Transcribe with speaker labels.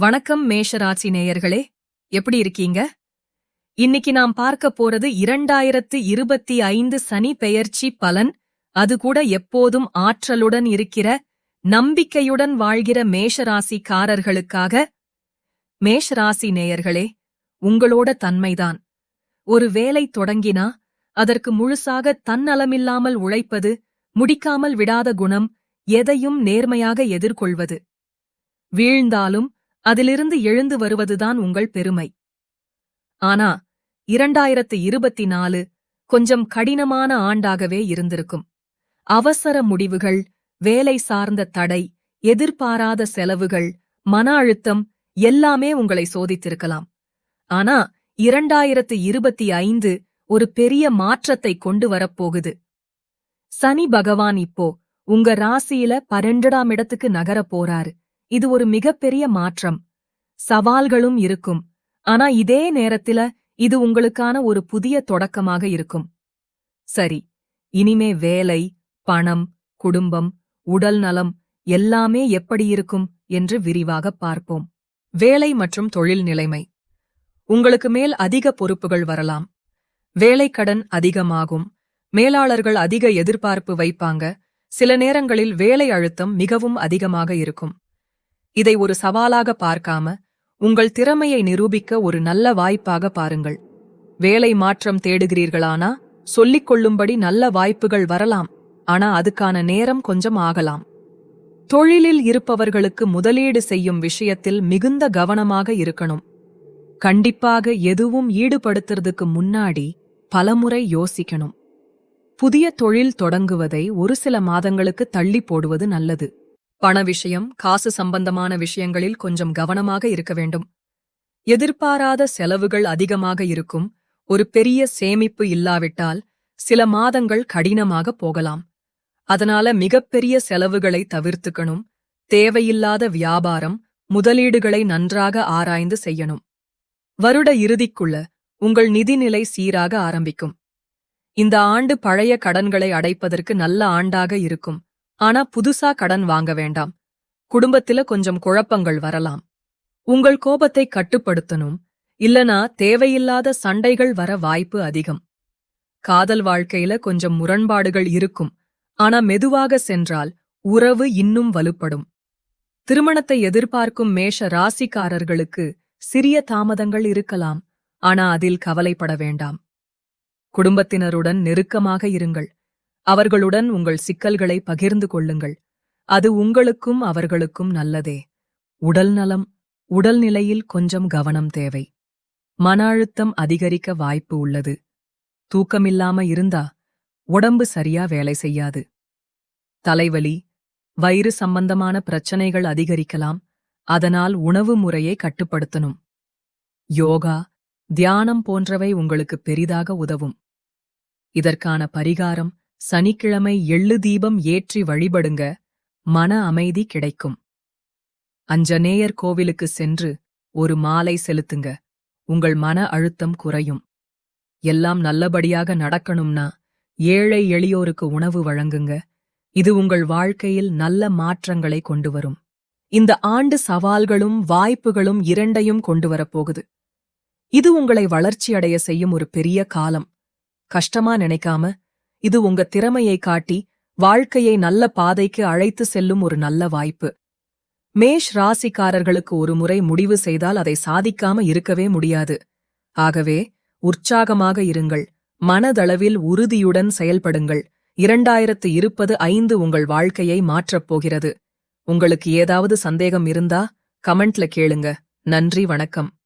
Speaker 1: வணக்கம் மேஷராசி நேயர்களே எப்படி இருக்கீங்க? இன்னைக்கு நாம் பார்க்க போறது இரண்டாயிரத்து இருபத்தி ஐந்து சனி பெயர்ச்சி பலன். அது கூட எப்போதும் ஆற்றலுடன் இருக்கிற நம்பிக்கையுடன் வாழ்கிற மேஷராசிக்காரர்களுக்காக. மேஷராசி நேயர்களே உங்களோட தன்மைதான். ஒரு வேலை தொடங்கினா அதற்கு முழுசாக தன்னலமில்லாமல் உழைப்பது முடிக்காமல் விடாத குணம் எதையும் நேர்மையாக எதிர்கொள்வது. வீழ்ந்தாலும் அதிலிருந்து எழுந்து வருவதுதான் உங்கள் பெருமை. ஆனா இரண்டாயிரத்து இருபத்தி நாலு கொஞ்சம் கடினமான ஆண்டாகவே இருந்திருக்கும். அவசர முடிவுகள் வேலை சார்ந்த தடை எதிர்பாராத செலவுகள் மன அழுத்தம் எல்லாமே உங்களை சோதித்திருக்கலாம். ஆனா இரண்டாயிரத்து இருபத்தி ஐந்து ஒரு பெரிய மாற்றத்தை கொண்டு வரப்போகுது. சனி பகவான் இப்போ உங்க ராசியில பன்னெண்டாம் இடத்துக்கு நகரப் போறாரு. இது ஒரு மிகப்பெரிய மாற்றம். சவால்களும் இருக்கும். ஆனா இதே நேரத்தில இது உங்களுக்கான ஒரு புதிய தொடக்கமாக இருக்கும். சரி இனிமே வேலை பணம் குடும்பம் உடல் நலம் எல்லாமே எப்படி இருக்கும் என்று விரிவாக பார்ப்போம். வேலை மற்றும் தொழில் நிலைமை. உங்களுக்கு மேல் அதிக பொறுப்புகள் வரலாம். வேலைக்கடன் அதிகமாகும். மேலாளர்கள் அதிக எதிர்பார்ப்பு வைப்பாங்க. சில நேரங்களில் வேலை அழுத்தம் மிகவும் அதிகமாக இருக்கும். இதை ஒரு சவாலாக பார்க்காம உங்கள் திறமையை நிரூபிக்க ஒரு நல்ல வாய்ப்பாக பாருங்கள். வேலை மாற்றம் தேடுகிறீர்களானா? சொல்லிக் கொள்ளும்படி நல்ல வாய்ப்புகள் வரலாம். ஆனா அதுக்கான நேரம் கொஞ்சம் ஆகலாம். தொழிலில் இருப்பவர்களுக்கு முதலீடு செய்யும் விஷயத்தில் மிகுந்த கவனமாக இருக்கணும். கண்டிப்பாக எதுவும் ஈடுபடுத்துறதுக்கு முன்னாடி பலமுறை யோசிக்கணும். புதிய தொழில் தொடங்குவதை ஒரு சில மாதங்களுக்கு தள்ளி போடுவது நல்லது. பண விஷயம் காசு சம்பந்தமான விஷயங்களில் கொஞ்சம் கவனமாக இருக்க வேண்டும். எதிர்பாராத செலவுகள் அதிகமாக இருக்கும். ஒரு பெரிய சேமிப்பு இல்லாவிட்டால் சில மாதங்கள் கடினமாக போகலாம். அதனால மிகப்பெரிய செலவுகளை தவிர்த்துக்கணும். தேவையில்லாத வியாபாரம் முதலீடுகளை நன்றாக ஆராய்ந்து செய்யணும். வருட இறுதிக்குள்ள உங்கள் நிதிநிலை சீராக ஆரம்பிக்கும். இந்த ஆண்டு பழைய கடன்களை அடைப்பதற்கு நல்ல ஆண்டாக இருக்கும். ஆனா புதுசா கடன் வாங்க வேண்டாம். குடும்பத்தில கொஞ்சம் குழப்பங்கள் வரலாம். உங்கள் கோபத்தை கட்டுப்படுத்தணும். இல்லனா தேவையில்லாத சண்டைகள் வர வாய்ப்பு அதிகம். காதல் வாழ்க்கையில கொஞ்சம் முரண்பாடுகள் இருக்கும். ஆனா மெதுவாக சென்றால் உறவு இன்னும் வலுப்படும். திருமணத்தை எதிர்பார்க்கும் மேஷ ராசிக்காரர்களுக்கு சிறிய தாமதங்கள் இருக்கலாம். ஆனா அதில் கவலைப்பட வேண்டாம். குடும்பத்தினருடன் நெருக்கமாக இருங்கள். அவர்களுடன் உங்கள் சிக்கல்களை பகிர்ந்து கொள்ளுங்கள். அது உங்களுக்கும் அவர்களுக்கும் நல்லதே. உடல் நலம் உடல்நிலையில் கொஞ்சம் கவனம் தேவை. மன அழுத்தம் அதிகரிக்க வாய்ப்பு உள்ளது. தூக்கமில்லாம இருந்தா உடம்பு சரியா வேலை செய்யாது. தலைவலி வயிறு சம்பந்தமான பிரச்சனைகள் அதிகரிக்கலாம். அதனால் உணவு முறையை கட்டுப்படுத்தணும். யோகா தியானம் போன்றவை உங்களுக்கு பெரிதாக உதவும். இதற்கான பரிகாரம் சனிக்கிழமை எள்ளு தீபம் ஏற்றி வழிபடுங்க. மன அமைதி கிடைக்கும். அஞ்சனேயர் கோவிலுக்கு சென்று ஒரு மாலை செலுத்துங்க. உங்கள் மன அழுத்தம் குறையும். எல்லாம் நல்லபடியாக நடக்கணும்னா ஏழை எளியோருக்கு உணவு வழங்குங்க. இது உங்கள் வாழ்க்கையில் நல்ல மாற்றங்களை கொண்டு வரும். இந்த ஆண்டு சவால்களும் வாய்ப்புகளும் இரண்டையும் கொண்டு வரப்போகுது. இது உங்களை வளர்ச்சியடைய செய்யும் ஒரு பெரிய காலம். கஷ்டமா நினைக்காம இது உங்க திறமையை காட்டி வாழ்க்கையை நல்ல பாதைக்கு அழைத்து செல்லும் ஒரு நல்ல வாய்ப்பு. மேஷ் ராசிக்காரர்களுக்கு ஒரு முறை முடிவு செய்தால் அதை சாதிக்காம இருக்கவே முடியாது. ஆகவே உற்சாகமாக இருங்கள். மனதளவில் உறுதியுடன் செயல்படுங்கள். இரண்டாயிரத்து இருப்பது ஐந்து உங்கள் வாழ்க்கையை மாற்றப் போகிறது. உங்களுக்கு ஏதாவது சந்தேகம் இருந்தா கமெண்ட்ல கேளுங்க. நன்றி வணக்கம்.